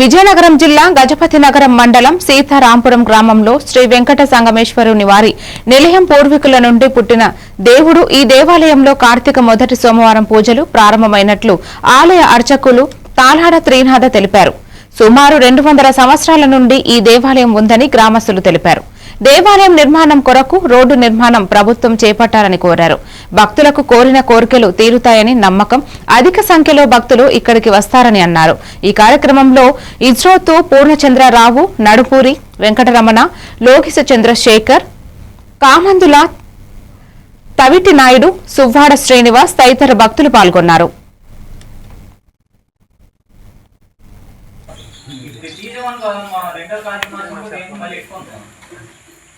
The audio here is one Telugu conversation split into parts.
విజయనగరం జిల్లా గజపతి నగరం మండలం సీతారాంపురం గ్రామంలో శ్రీ వెంకట సంగమేశ్వరుని వారి నిలయం పూర్వీకుల నుండి పుట్టిన దేవుడు ఈ దేవాలయంలో కార్తీక మొదటి సోమవారం పూజలు ప్రారంభమైనట్లు ఆలయ అర్చకులు తాలాడ త్రీనాథ తెలిపారు. సుమారు రెండు వందల సంవత్సరాల నుండి ఈ దేవాలయం ఉందని గ్రామస్తులు తెలిపారు. దేవాలయం నిర్మాణం కొరకు రోడ్డు నిర్మాణం ప్రభుత్వం చేపట్టాలని కోరారు. భక్తులకు కోరిన కోరికలు తీరుతాయని నమ్మకం అధిక సంఖ్యలో భక్తులు ఇక్కడికి వస్తారని అన్నారు. ఈ కార్యక్రమంలో ఇస్రోతో పూర్ణచంద్రరావు నడుపూరి వెంకటరమణ లోకిస చంద్రశేఖర్ కామందుల తవిటి నాయుడు సువ్వాడ శ్రీనివాస్ తదితర భక్తులు పాల్గొన్నారు.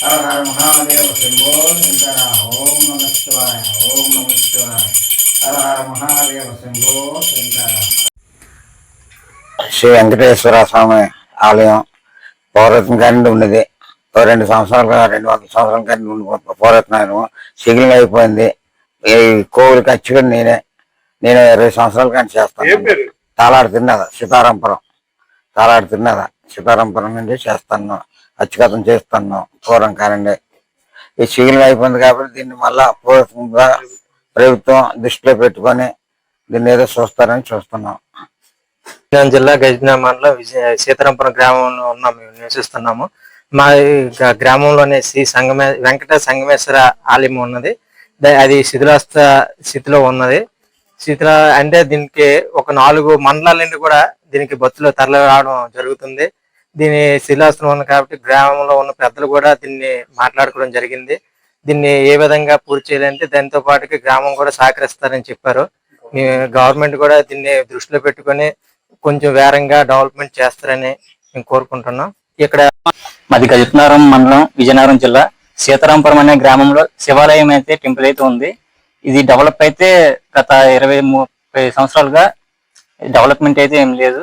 హర హర మహాదేవ శంభో శంకర ఓం నమ శివాయ ఓం నమ శివాయ హర హర మహాదేవ శంభో శంకర శ్రీ వెంకటేశ్వర స్వామి ఆలయం పౌరత్వం కానీ ఉండేది ఓ రెండు సంవత్సరాలుగా రెండు వందల సంవత్సరాల కానీ పౌరత్నం సిగిలింగ్ అయిపోయింది. ఈ కోవిలి ఖర్చుగా నేనే నేను ఇరవై సంవత్సరాల కానీ చేస్తాను. తాలాడు తిన్నదా? సీతారాంపురం. తాలాడు తిన్నదా? సీతారాంపురం నుండి చేస్తాను. అచ్చుకథం చేస్తున్నాం. పూర్వం కానండి. ఈ సిగిలింగ్ అయిపోయింది కాబట్టి దీన్ని మళ్ళా పూర్వకంగా ప్రభుత్వం దృష్టిలో పెట్టుకొని దీన్ని ఏదో చూస్తారని చూస్తున్నాం. విజయనగరం జిల్లా గజనా మండలం విజయ సీతారాంపురం గ్రామంలో ఉన్నాం. మేము నివసిస్తున్నాము. మా గ్రామంలోనే శ్రీ సంగమే వెంకట సంగమేశ్వర ఆలయం ఉన్నది. అది శిథిలాస్త స్థితిలో ఉన్నది. శిథిల అంటే దీనికి ఒక నాలుగు మండలాల నుండి కూడా దీనికి బొత్తులు తరలి రావడం జరుగుతుంది. దీని శిలాసనం ఉంది కాబట్టి గ్రామంలో ఉన్న పెద్దలు కూడా దీన్ని మాట్లాడుకోవడం జరిగింది. దీన్ని ఏ విధంగా పూర్తి చేయాలంటే దాంతో పాటుకి గ్రామం కూడా సహకరిస్తారని చెప్పారు. గవర్నమెంట్ కూడా దీన్ని దృష్టిలో పెట్టుకొని కొంచెం వేరంగా డెవలప్మెంట్ చేస్తారని మేము కోరుకుంటున్నాం. ఇక్కడ మాది గజపతినగరం మండలం విజయనగరం జిల్లా. సీతారాంపురం అనే గ్రామంలో శివాలయం అయితే టెంపుల్ అయితే ఉంది. ఇది డెవలప్ అయితే గత ఇరవై ముప్పై సంవత్సరాలుగా డెవలప్మెంట్ అయితే ఏం లేదు.